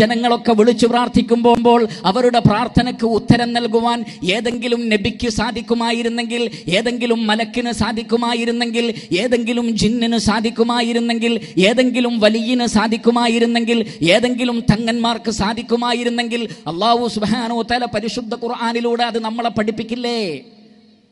ജനങ്ങളൊക്കെ വിളിച്ചു പ്രാർത്ഥിക്കുമ്പോൾ അവരുടെ പ്രാർത്ഥനയ്ക്ക് ഉത്തരം നൽകുവാൻ ഏതെങ്കിലും നബിക്ക് സാധിക്കുമായിരുന്നെങ്കിൽ ഏതെങ്കിലും മലക്കിന് സാധിക്കുമായിരുന്നെങ്കിൽ ഏതെങ്കിലും ജിന്നിന് സാധിക്കുമായിരുന്നെങ്കിൽ ഏതെങ്കിലും വലിയന് സാധിക്കുമായിരുന്നെങ്കിൽ ഏതെങ്കിലും തങ്ങന്മാർക്ക് സാധിക്കുമായിരുന്നെങ്കിൽ അള്ളാഹു സുബാനോ തല പരിശുദ്ധ ഖുർആാനിലൂടെ അത് നമ്മളെ പഠിപ്പിക്കില്ലേ?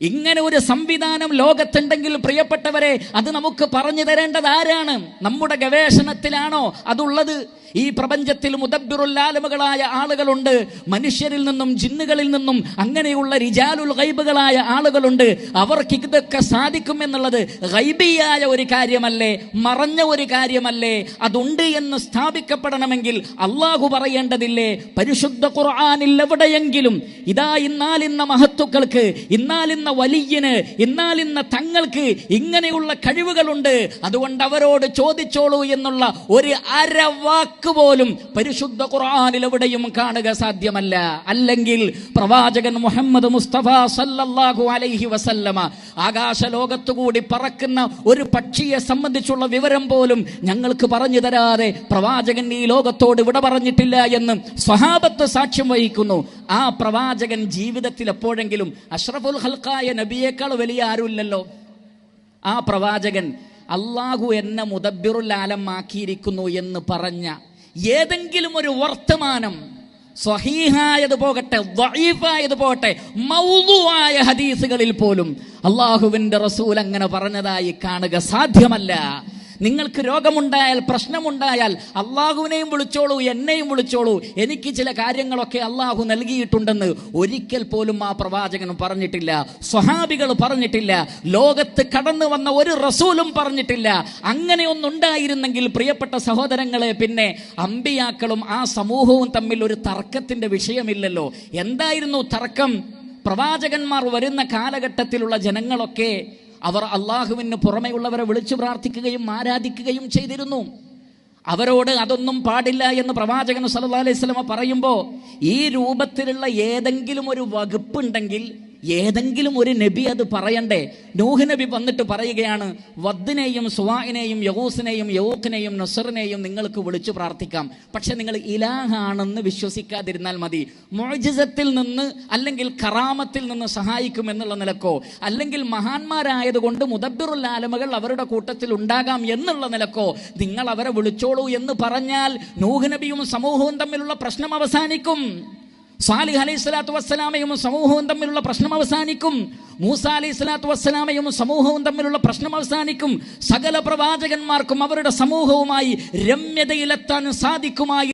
ഇങ്ങനെ ഒരു സംവിധാനം ലോകത്തുണ്ടെങ്കിൽ പ്രിയപ്പെട്ടവരെ അത് നമുക്ക് പറഞ്ഞു തരേണ്ടത് ആരാണ്? നമ്മുടെ ഗവേഷണത്തിലാണോ അതുള്ളത്? ഈ പ്രപഞ്ചത്തിൽ മുദബിറുല്ലാലമുകളായ ആളുകളുണ്ട്. മനുഷ്യരിൽ നിന്നും ജിന്നുകളിൽ നിന്നും അങ്ങനെയുള്ള റിജാലുൽ ഗൈബുകളായ ആളുകളുണ്ട്. അവർക്ക് ഇതൊക്കെ സാധിക്കുമെന്നുള്ളത് ഗൈബിയായ ഒരു കാര്യമല്ലേ? മറഞ്ഞ ഒരു കാര്യമല്ലേ? അതുണ്ട് എന്ന് സ്ഥാപിക്കപ്പെടണമെങ്കിൽ അള്ളാഹു പറയേണ്ടതില്ലേ? പരിശുദ്ധ ഖുർആാനിൽ എവിടെയെങ്കിലും ഇതാ ഇന്നാലിന്ന മഹത്തുക്കൾക്ക് ഇന്നാലിന്ന വലിയന് എന്നാൽ ഇന്ന് തങ്ങൾക്ക് ഇങ്ങനെയുള്ള കഴിവുകളുണ്ട്. അതുകൊണ്ട് അവരോട് ചോദിച്ചോളൂ എന്നുള്ള ഒരു അരവാക്ക് പോലും പരിശുദ്ധ ഖുർആാനിൽ എവിടെയും കാണുക സാധ്യമല്ല. അല്ലെങ്കിൽ പ്രവാചകൻ മുഹമ്മദ് മുസ്തഫ സല്ലല്ലാഹു അലൈഹി വസല്ലമ ആകാശ ലോകത്തുകൂടി പറക്കുന്ന ഒരു പക്ഷിയെ സംബന്ധിച്ചുള്ള വിവരം പോലും ഞങ്ങൾക്ക് പറഞ്ഞു തരാതെ പ്രവാചകൻ ഈ ലോകത്തോട് വിട പറഞ്ഞിട്ടില്ല എന്ന് സ്വഹാബത്ത് സാക്ഷ്യം വഹിക്കുന്നു. ആ പ്രവാചകൻ ജീവിതത്തിൽ എപ്പോഴെങ്കിലും അഷ്റഫുൽ ഹൽക്കായ നബിയേക്കാൾ വലിയ ആരുമില്ലല്ലോ? ആ പ്രവാചകൻ അള്ളാഹു എന്നെ മുദബിറുൽ ആലമാക്കിയിരിക്കുന്നു എന്ന് പറഞ്ഞ ഏതെങ്കിലും ഒരു വർത്തമാനം സ്വഹീഹായത് പോകട്ടെ വൈഫായത് പോകട്ടെ മൗലുവായ ഹദീസുകളിൽ പോലും അള്ളാഹുവിന്റെ റസൂൽ അങ്ങനെ പറഞ്ഞതായി കാണുക സാധ്യമല്ല. നിങ്ങൾക്ക് രോഗമുണ്ടായാൽ പ്രശ്നമുണ്ടായാൽ അള്ളാഹുവിനെയും വിളിച്ചോളൂ എന്നെയും വിളിച്ചോളൂ. എനിക്ക് ചില കാര്യങ്ങളൊക്കെ അള്ളാഹു നൽകിയിട്ടുണ്ടെന്ന് ഒരിക്കൽ പോലും ആ പ്രവാചകൻ പറഞ്ഞിട്ടില്ല. സ്വഹാബികൾ പറഞ്ഞിട്ടില്ല. ലോകത്ത് കടന്നു വന്ന ഒരു റസൂലും പറഞ്ഞിട്ടില്ല. അങ്ങനെയൊന്നുണ്ടായിരുന്നെങ്കിൽ പ്രിയപ്പെട്ട സഹോദരങ്ങളെ പിന്നെ അമ്പിയാക്കളും ആ സമൂഹവും തമ്മിൽ ഒരു തർക്കത്തിന്റെ വിഷയമില്ലല്ലോ. എന്തായിരുന്നു തർക്കം? പ്രവാചകന്മാർ വരുന്ന കാലഘട്ടത്തിലുള്ള ജനങ്ങളൊക്കെ അവർ അള്ളാഹുവിന് പുറമെയുള്ളവരെ വിളിച്ചു പ്രാർത്ഥിക്കുകയും ആരാധിക്കുകയും ചെയ്തിരുന്നു. അവരോട് അതൊന്നും പാടില്ല എന്ന് പ്രവാചകൻ സല്ലാ അലൈഹി സ്വലമ പറയുമ്പോൾ ഈ രൂപത്തിലുള്ള ഏതെങ്കിലും ഒരു വകുപ്പുണ്ടെങ്കിൽ ഏതെങ്കിലും ഒരു നബി അത് പറയണ്ടേ? നൂഹ് നബി വന്നിട്ട് പറയുകയാണ് വദ്ദിനെയും സുവാഹിനെയും യഹൂസിനെയും യഹൂക്കിനെയും നസറിനെയും നിങ്ങൾക്ക് വിളിച്ചു പ്രാർത്ഥിക്കാം. പക്ഷെ നിങ്ങൾ ഇലാഹാണെന്ന് വിശ്വസിക്കാതിരുന്നാൽ മതി. മോജിസത്തിൽ നിന്ന് അല്ലെങ്കിൽ കറാമത്തിൽ നിന്ന് സഹായിക്കും എന്നുള്ള നിലക്കോ അല്ലെങ്കിൽ മഹാന്മാരായതുകൊണ്ട് മുദബിറുൽ ആലമകൾ അവരുടെ കൂട്ടത്തിൽ ഉണ്ടാകാം എന്നുള്ള നിലക്കോ നിങ്ങൾ അവരെ വിളിച്ചോളൂ എന്ന് പറഞ്ഞാൽ നൂഹ് നബിയും സമൂഹവും തമ്മിലുള്ള പ്രശ്നം അവസാനിക്കും. സാലിഹ് അലൈഹി സ്വലാത്തു വസ്സലാമയും സമൂഹവും തമ്മിലുള്ള പ്രശ്നം അവസാനിക്കും. മൂസ അലൈഹി സ്വലാത്തു വസ്സലാമയും സമൂഹവും തമ്മിലുള്ള പ്രശ്നം അവസാനിക്കും. സകല പ്രവാചകന്മാർക്കും അവരുടെ സമൂഹവുമായി രമ്യതയിലെത്താൻ സാധിക്കുമായി